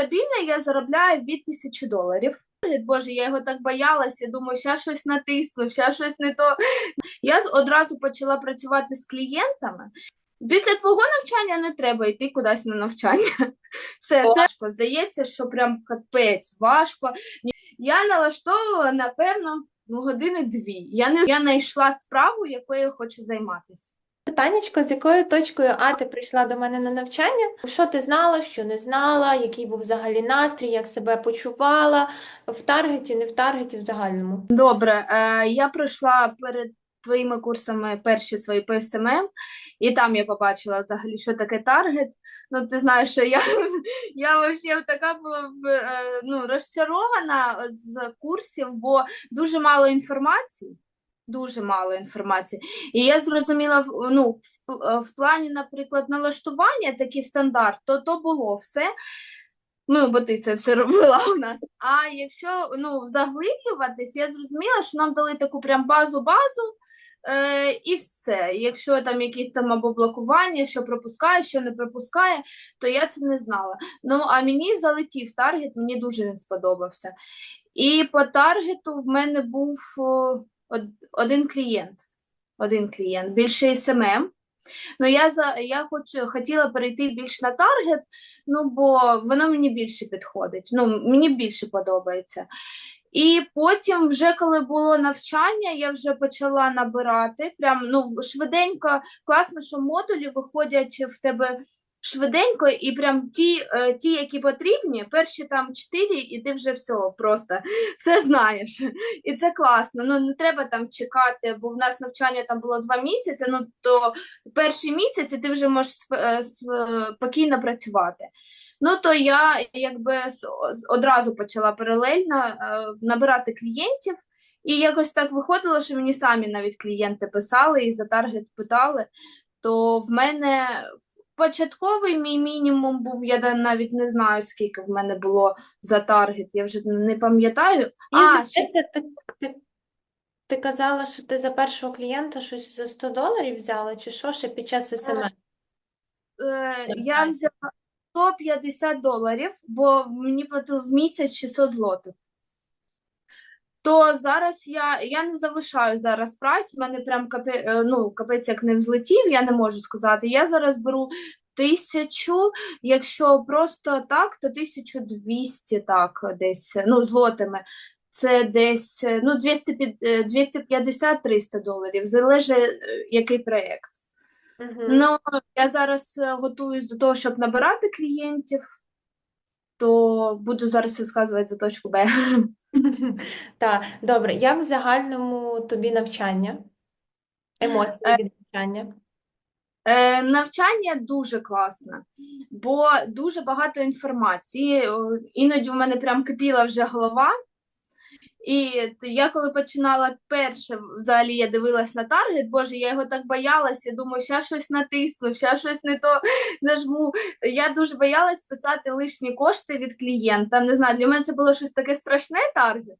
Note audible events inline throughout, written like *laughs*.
Стабільно я заробляю від тисячі доларів. Боже, я його так боялася, думаю, ще щось натисну, ще щось не то. Я одразу почала працювати з клієнтами. Після твого навчання не треба йти кудись на навчання. Все, це важко. Здається, що прям капець важко. Я налаштовувала, напевно, ну, години дві. Я не я знайшла справу, якою я хочу займатися. Питаннячко, з якою точкою А ти прийшла до мене на навчання? Що ти знала, що не знала, який був взагалі настрій, як себе почувала в таргеті, не в таргеті, в загальному? Добре, е, я пройшла перед твоїми курсами перші свої по СММ, і там я побачила взагалі, що таке таргет. Ну, ти знаєш, що я, *laughs* я вообще така була е, ну, розчарована з курсів, бо дуже мало інформації. Дуже мало інформації. І я зрозуміла, ну, в, е, плані, наприклад, налаштування, такий стандарт, то то було все. Ну, бо ти це все робила у нас. А якщо ну, заглиблюватись, я зрозуміла, що нам дали таку прям базу-базу, е, і все. Якщо там якісь там або блокування, що пропускає, що не пропускає, то я це не знала. Ну, а мені залетів таргет, мені дуже він сподобався. І по таргету в мене був о, один клієнт. Один клієнт, більше СММ. Ну, я за я хочу хотіла перейти більш на таргет, ну бо воно мені більше підходить. Ну, мені більше подобається. І потім, вже коли було навчання, я вже почала набирати. Прям ну швиденько, класно, що модулі виходять в тебе швиденько, і прям ті, е, ті, які потрібні, перші там чотири, і ти вже все просто все знаєш. І це класно. Ну не треба там чекати, бо в нас навчання там було два місяці. Ну то перший місяць і ти вже можеш е, спокійно працювати. Ну, то я якби одразу почала паралельно е, набирати клієнтів, і якось так виходило, що мені самі навіть клієнти писали і за таргет питали. То в мене початковий мій мінімум був, я навіть не знаю, скільки в мене було за таргет, я вже не пам'ятаю. А, здається, ти, ти, ти казала, що ти за першого клієнта щось за 100 доларів взяла, чи що ще під час СМС? е, я взяла 150 доларів, бо мені платили в місяць 600 злотих. То зараз я, я не завишаю зараз прайс, в мене прям капе, е, ну, капець як не взлетів, я не можу сказати. Я зараз беру тисячу, якщо просто так, то 1200 так десь, ну, злотими. Це десь е, ну, 250-300 доларів, залежить, е, який проєкт. Мгм. Ну, я зараз е, готуюсь до того, щоб набирати клієнтів, то буду зараз розказувати за точку Б. *laughs* *laughs* Так, добре. Як в загальному тобі навчання? Емоції від навчання? Е, навчання дуже класне, бо дуже багато інформації. Іноді в мене прям кипіла вже голова. І я коли починала перше, взагалі я дивилась на таргет, боже, я його так боялася, думаю, ще щось натисну, ще щось не то *laughs* нажму. Я дуже боялась писати лишні кошти від клієнта. Не знаю, для мене це було щось таке страшне таргет.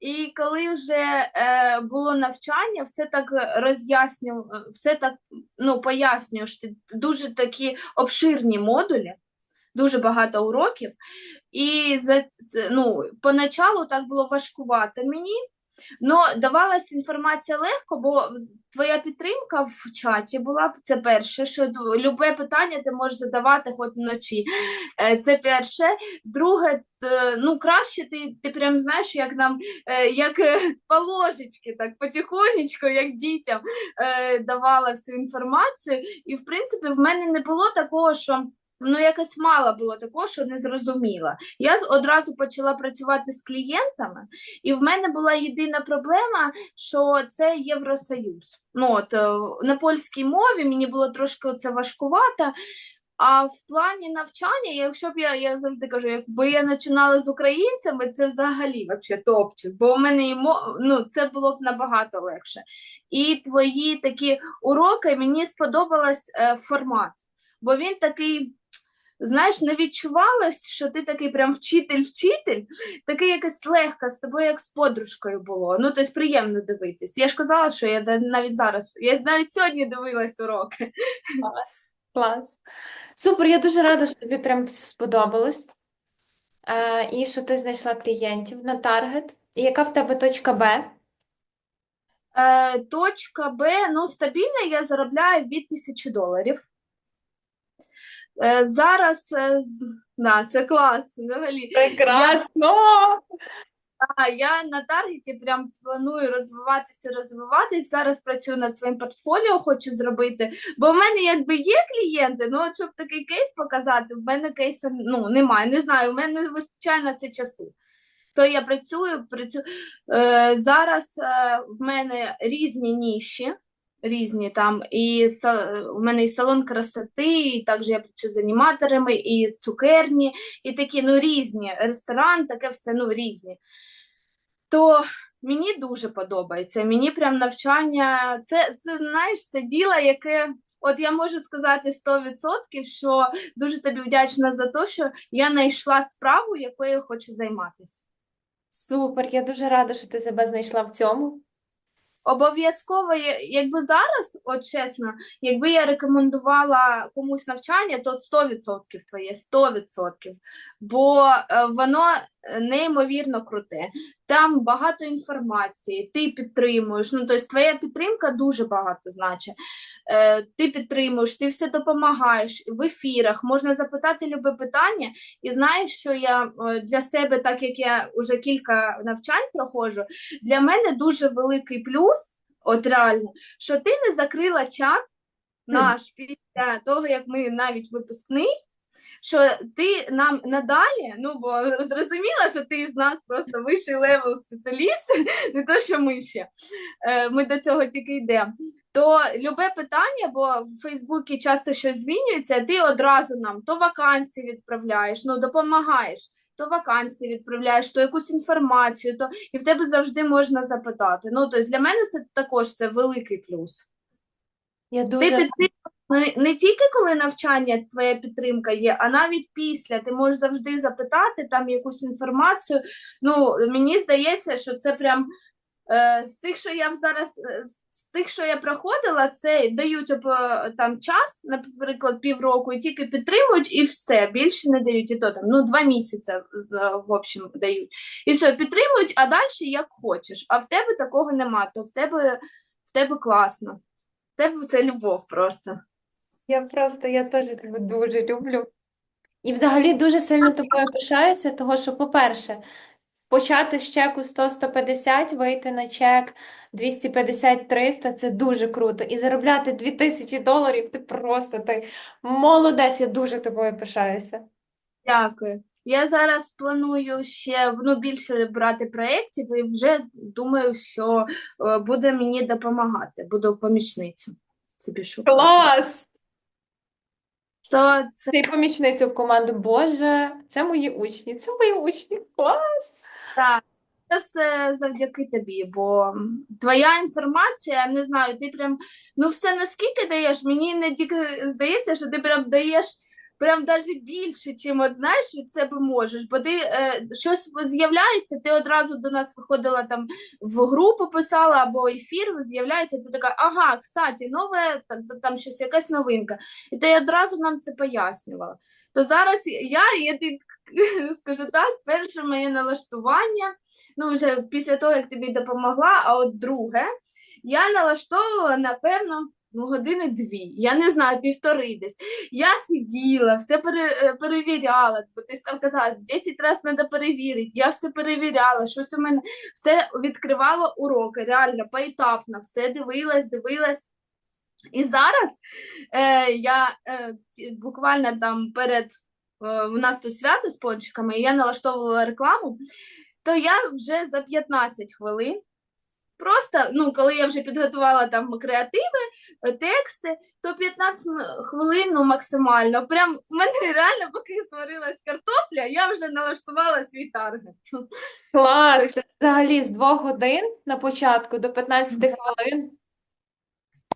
І коли вже е, було навчання, все так роз'ясню, е, все так ну, пояснюю, що дуже такі обширні модулі, дуже багато уроків. І за ну, поначалу так було важкувати мені. Ну, давалася інформація легко, бо твоя підтримка в чаті була це перше, що любе питання ти можеш задавати хоч вночі. Е, Це перше. Друге, ну краще ти, ти прям знаєш, як нам, е, як е, по так потихонечку, як дітям давала всю інформацію. І в принципі, в мене не було такого, що. Ну, якось мало було такого, що не зрозуміла. Я одразу почала працювати з клієнтами, і в мене була єдина проблема, що це Євросоюз. Ну, от, е, на польській мові мені було трошки це важкувато. А в плані навчання, якщо б я, я завжди кажу, якби я починала з українцями, це взагалі вообще топчик, бо у мене і ну, це було б набагато легше. І твої такі уроки мені сподобалась е, формат, бо він такий. Знаєш, не відчувалось, що ти такий прям вчитель-вчитель, такий якось легко, з тобою як з подружкою було. Ну, тобто приємно дивитись. Я ж казала, що я навіть зараз, я навіть сьогодні дивилась уроки. Клас. Клас. Супер, я дуже рада, що тобі прям сподобалось. Е, і що ти знайшла клієнтів на таргет. І яка в тебе точка Б? Е, точка Б, ну, стабільно я заробляю від 1000 доларів. Е, зараз, е, да, це клас, взагалі. Прекрасно! А я на таргеті прям планую розвиватися, розвиватись. Зараз працюю над своїм портфоліо, хочу зробити. Бо в мене якби є клієнти, ну от щоб такий кейс показати, в мене кейсу ну, немає. Не знаю, в мене не вистачає на це часу. То я працюю, працюю. Е, зараз е, в мене різні ніші. Різні там, і у мене і салон красоти, і також я працюю з аніматорами, і цукерні, і такі, ну, різні. Ресторан, таке все, ну, різні то мені дуже подобається. Мені прям навчання, це, це знаєш, це діло, яке. От я можу сказати 100%, що дуже тобі вдячна за те, що я знайшла справу, якою я хочу займатися. Супер, я дуже рада, що ти себе знайшла в цьому. Обов'язково, якби зараз, от чесно, якби я рекомендувала комусь навчання, то 100% твоє, 100%. Бо е, воно е, неймовірно круте. Там багато інформації, ти підтримуєш. Ну, тобто твоя підтримка дуже багато значить. Е, Ти підтримуєш, ти все допомагаєш в ефірах, можна запитати любе питання. І знаєш, що я е, для себе, так як я вже кілька навчань проходжу, для мене дуже великий плюс, от реально, що ти не закрила чат наш після того, як ми навіть випускний, що ти нам надалі, ну бо зрозуміла, що ти з нас просто вищий левел спеціаліст, *laughs* не то, що ми ще, е, ми до цього тільки йдемо. То любе питання, бо в Фейсбуці часто щось змінюється, ти одразу нам то вакансії відправляєш, ну допомагаєш то вакансії відправляєш, то якусь інформацію, то і в тебе завжди можна запитати. Ну, тобто для мене це також це великий плюс. Я Ти дуже підтримуєш не, тільки коли навчання твоя підтримка є, а навіть після ти можеш завжди запитати там якусь інформацію. Ну, мені здається, що це прям е, з тих, що я зараз е, з- тих, що я проходила, це дають е, там час, наприклад, півроку, і тільки підтримують, і все. Більше не дають, і то там ну два місяці в общем дають. І все, підтримують, а далі як хочеш. А в тебе такого нема, то в тебе в тебе класно. В тебе це любов просто. Я просто, я теж тебе дуже люблю. І взагалі дуже сильно тобою пишаюся, того що, по-перше, почати з чеку 100-150, вийти на чек 250-300 – це дуже круто. І заробляти 2000 доларів, ти просто ти молодець, я дуже тобою пишаюся. Дякую. Я зараз планую ще ну, більше брати проєктів і вже думаю, що е, буде мені допомагати. Буду помічницю собі шукати. Клас! То це Ти помічницю в команду. Боже, це мої учні, це мої учні. Клас! так. Це все завдяки тобі, бо твоя інформація, не знаю, ти прям ну все наскільки даєш, мені не тільки здається, що ти прям даєш прям навіть більше, чим от знаєш від себе можеш. Бо ти е, щось з'являється, ти одразу до нас виходила там в групу писала або ефір з'являється, ти така, ага, кстати, нове, там, там щось, якась новинка. І ти одразу нам це пояснювала. То зараз я, я тобі *laughs* скажу так, перше моє налаштування, ну вже після того, як тобі допомогла, а от друге, я налаштовувала, напевно, ну, години дві, я не знаю, півтори десь. Я сиділа, все е, перевіряла, бо ти ж там казала, 10 разів треба перевірити. Я все перевіряла, щось у мене все відкривала уроки, реально, поетапно, все дивилась, дивилась. І зараз е, я е, буквально там перед е, у нас тут свято з пончиками, і я налаштовувала рекламу, то я вже за 15 хвилин. Просто, ну, коли я вже підготувала там креативи, е, тексти, то 15 хвилин ну, максимально. Прям у мене реально, поки сварилась картопля, я вже налаштувала свій таргет. Клас! Це взагалі з 2 годин на початку до 15 хвилин.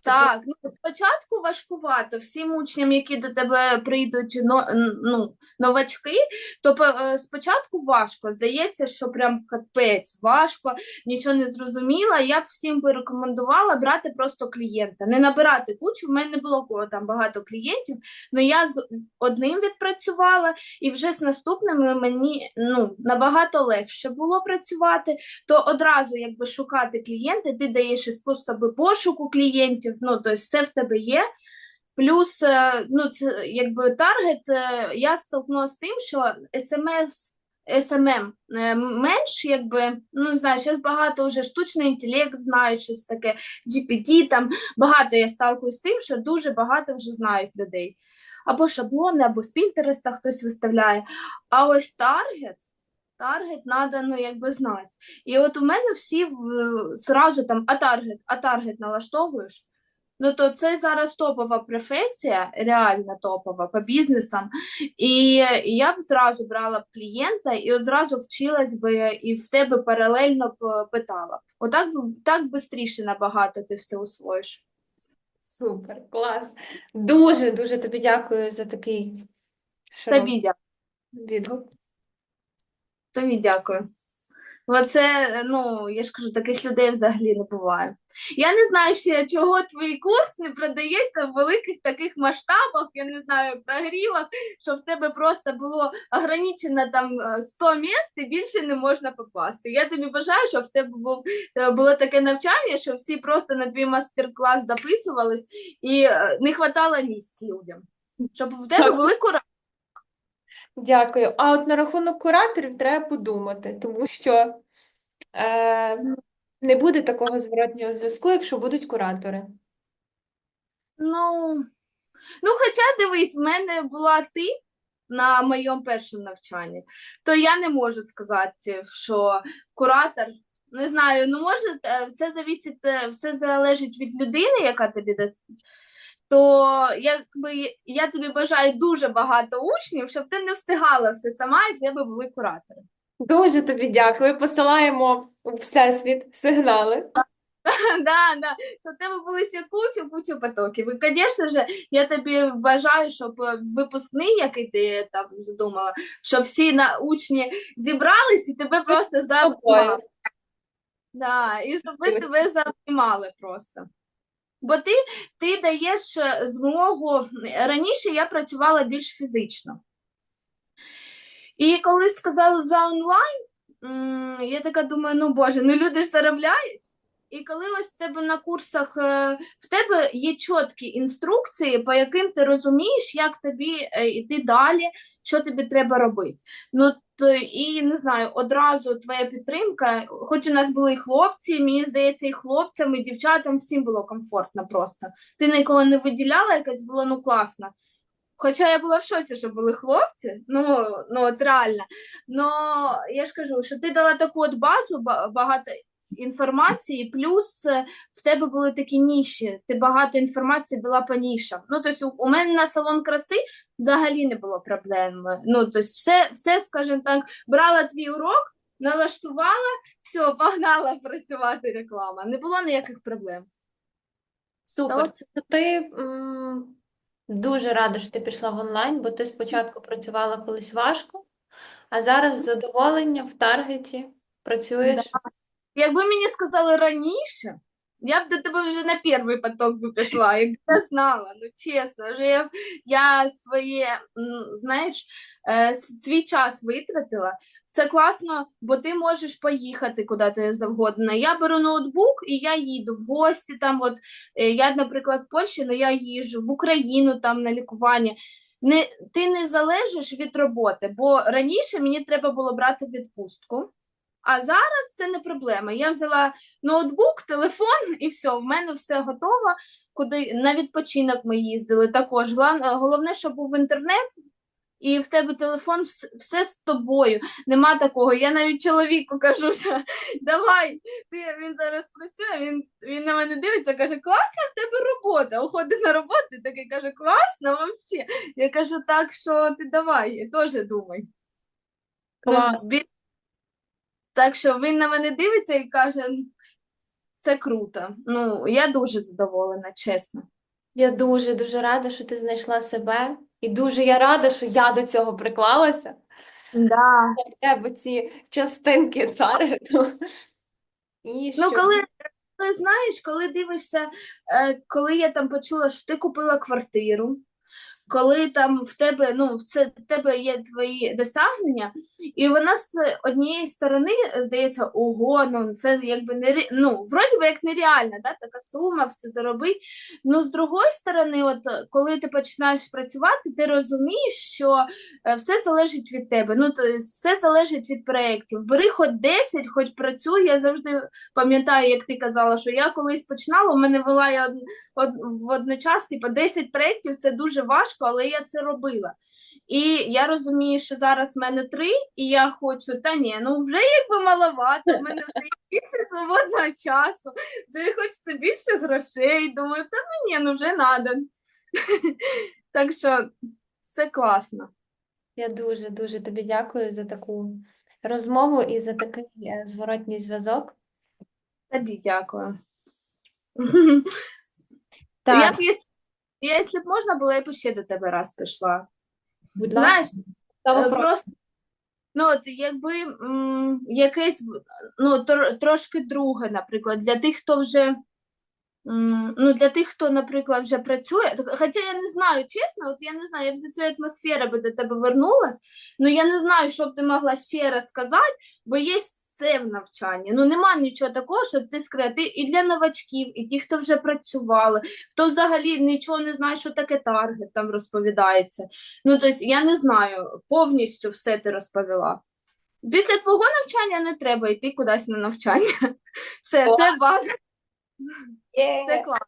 Так, ну спочатку важкувато всім учням, які до тебе прийдуть но, ну, новачки, то е, спочатку важко. Здається, що прям капець важко, нічого не зрозуміла. Я б всім би рекомендувала брати просто клієнта, не набирати кучу. В мене не було кого там багато клієнтів, але я з одним відпрацювала, і вже з наступними мені ну, набагато легше було працювати то одразу якби шукати клієнти, ти даєш і способи пошуку клієнтів, ну тобто все в тебе є. Плюс, е, ну, це якби таргет, е, я столкнулася з тим, що SMS, SMM е, менш, якби, ну не знаю, зараз багато вже штучний інтелект знають щось таке, GPT, там багато я сталкуюсь з тим, що дуже багато вже знають людей. Або шаблони, або з Пінтереста хтось виставляє. А ось таргет, таргет треба, ну, якби знати. І от у мене всі зразу там, а таргет, а таргет налаштовуєш. Ну, то це зараз топова професія, реально топова по бізнесам. І я б зразу брала б клієнта і от зразу вчилась би і в тебе паралельно б питала. Отак б- так швидше набагато ти все усвоїш. Супер, клас. Дуже, дуже тобі дякую за такий широкий Тобі дякую. відгук. Тобі дякую. Оце, ну, я ж кажу, таких людей взагалі не буває. Я не знаю ще, чого твій курс не продається в великих таких масштабах, я не знаю, прогрівах, що в тебе просто було ограничено там е, 100 місць і більше не можна попасти. Я тобі бажаю, щоб в тебе був, е, було таке навчання, що всі просто на твій мастер-клас записувались і е, не хватало місць людям. Щоб в тебе були кура. Дякую. А от на рахунок кураторів треба подумати, тому що е, не буде такого зворотнього зв'язку, якщо будуть куратори. Ну, ну, хоча дивись, в мене була ти на моєму першому навчанні, то я не можу сказати, що куратор, не знаю, ну може е, все завісить, е, все залежить від людини, яка тобі дасть. То якби я тобі бажаю дуже багато учнів, щоб ти не встигала все сама, і в тебе були куратори. Дуже тобі дякую. Посилаємо у всесвіт сигнали. *laughs* Да, да, щоб в тебе були ще куча, куча потоків. І, звісно ж, я тобі бажаю, щоб випускний, який ти там задумала, щоб всі на учні зібрались і тебе просто З тобою. заобіймали. Да, і щоб ви тебе заобіймали просто. Бо ти, ти даєш е, змогу. Раніше я працювала більш фізично. І коли сказали за онлайн, я така думаю, ну Боже, ну люди ж заробляють. І коли ось в тебе на курсах е, в тебе є чіткі інструкції, по яким ти розумієш, як тобі е, йти далі, що тобі треба робити. Ну то і не знаю, одразу твоя підтримка, хоч у нас були і хлопці, мені здається, і хлопцям, і дівчатам всім було комфортно просто. Ти нікого не виділяла, якось було ну класно. Хоча я була в шоці, що були хлопці, ну, ну от реально. Но я ж кажу, що ти дала таку от базу, багато інформації, плюс е, в тебе були такі ніші, ти багато інформації дала по нішам. Ну, тобто, у, мене на салон краси взагалі не було проблем. Ну, тобто, все, все, скажімо так, брала твій урок, налаштувала, все, погнала *laughs* працювати реклама. Не було ніяких проблем. Супер. Та Це ти м, дуже рада, що ти пішла в онлайн, бо ти спочатку працювала колись важко, а зараз з задоволенням в таргеті працюєш. Якби мені сказали раніше, я б до тебе вже на перший поток би пішла, якби я знала, ну чесно, вже я, я своє, знаєш, е, свій час витратила. Це класно, бо ти можеш поїхати куди ти завгодно. Я беру ноутбук і я їду в гості. Там, от е, я, наприклад, в Польщі, але я їжджу в Україну там на лікування. Не, ти не залежиш від роботи, бо раніше мені треба було брати відпустку. А зараз це не проблема. Я взяла ноутбук, телефон і все, в мене все готово. Куди на відпочинок ми їздили також. Головне, щоб був інтернет, і в тебе телефон все з тобою. Нема такого. Я навіть чоловіку кажу, що давай, ти він зараз працює. Він, він на мене дивиться, каже: класна в тебе робота. Уходить на роботу, і такий каже, класно, вообще. Я кажу, так що ти давай, теж думай. Ну, Клас. Так що він на мене дивиться і каже: це круто. Ну, я дуже задоволена, чесно. Я дуже дуже рада, що ти знайшла себе, і дуже я рада, що я до цього приклалася. Да. Тебе ці частинки таргету. І Ну, коли, коли знаєш, коли дивишся, е, коли я там почула, що ти купила квартиру, коли там в тебе, ну, це, в тебе є твої досягнення, і вона з однієї сторони здається, ого, ну це якби не ну, вроді би як нереально, да, така сума, все заробити. Ну, з другої сторони, от коли ти починаєш працювати, ти розумієш, що е, все залежить від тебе. Ну, то все залежить від проєктів. Бери хоч 10, хоч працюй. Я завжди пам'ятаю, як ти казала, що я колись починала, у мене вела я од- од- водночас, типу, 10 проєктів це дуже важко, але я це робила. І я розумію, що зараз в мене три, і я хочу, та ні, ну вже якби маловато, в мене вже більше свободного часу, вже хочеться більше грошей. Думаю, та ну ні, ну вже надо. *laughs* Так що все класно. Я дуже дуже тобі дякую за таку розмову і за такий е, зворотній зв'язок. Тобі дякую. *laughs* Так, Я б, якщо, б можна було, я б ще до тебе раз пішла. будь ласка, Знаєш, Е, Просто, ну, от якби м, якесь, ну, тр- трошки друге, наприклад, для тих, хто вже, м, ну, для тих, хто, наприклад, вже працює, Так, хоча я не знаю, чесно, от я не знаю, як за цією атмосфера би до тебе вернулась, ну, я не знаю, що б ти могла ще раз сказати, бо є все в навчанні. Ну, нема нічого такого, щоб ти скрити і для новачків, і ті, хто вже працювали, хто взагалі нічого не знає, що таке таргет там розповідається. Ну, тобто, я не знаю, повністю все ти розповіла. Після твого навчання не треба йти кудись на навчання. *laughs* Все, це база, Є. це клас.